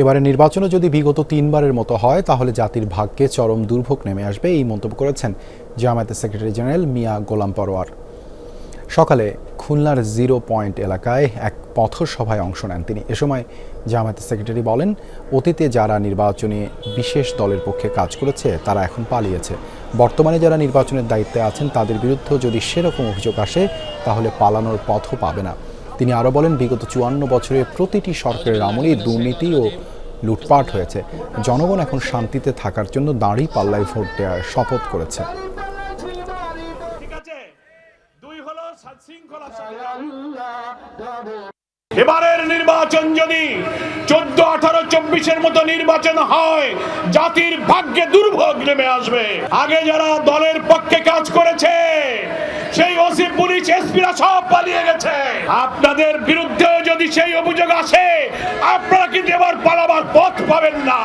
এবারে নির্বাচনে যদি বিগত তিনবারের মতো হয়, তাহলে জাতির ভাগ্যে চরম দুর্ভোগ নেমে আসবে এই মন্তব্য করেছেন জামায়াতের সেক্রেটারি জেনারেল মিয়া গোলাম পরোয়ার। সকালে খুলনার জিরো পয়েন্ট এলাকায় এক পথসভায় অংশ নেন তিনি। এ সময় জামায়াতের সেক্রেটারি বলেন, অতীতে যারা নির্বাচনে বিশেষ দলের পক্ষে কাজ করেছে, তারা এখন পালিয়েছে। বর্তমানে যারা নির্বাচনের দায়িত্বে আছেন, তাদের বিরুদ্ধেও যদি সেরকম অভিযোগ আসে, তাহলে পালানোর পথও পাবে না। তিনি আরও বলেন, বিগত চুয়ান্ন বছরে প্রতিটি সরকারের আমলেই দুর্নীতি ও লুটপাট হয়েছে। জনগণ এখন শান্তিতে থাকার জন্য দাঁড়ি পাল্লায় ভোট দেওয়ার শপথ করেছে। এবারের নির্বাচন যদি চোদ্দ, আঠারো, চব্বিশের মতো নির্বাচন হয়, জাতির ভাগ্যে দুর্ভোগ নেমে আসবে। আগে যারা দলের পক্ষে কাজ করেছে পুলিশ এসপিরা সব পালিয়ে গেছে। আপনাদের বিরুদ্ধে যদি সেই অভিযোগ আসে, আপনারা কিন্তু এবার পালাবার পথ পাবেন না।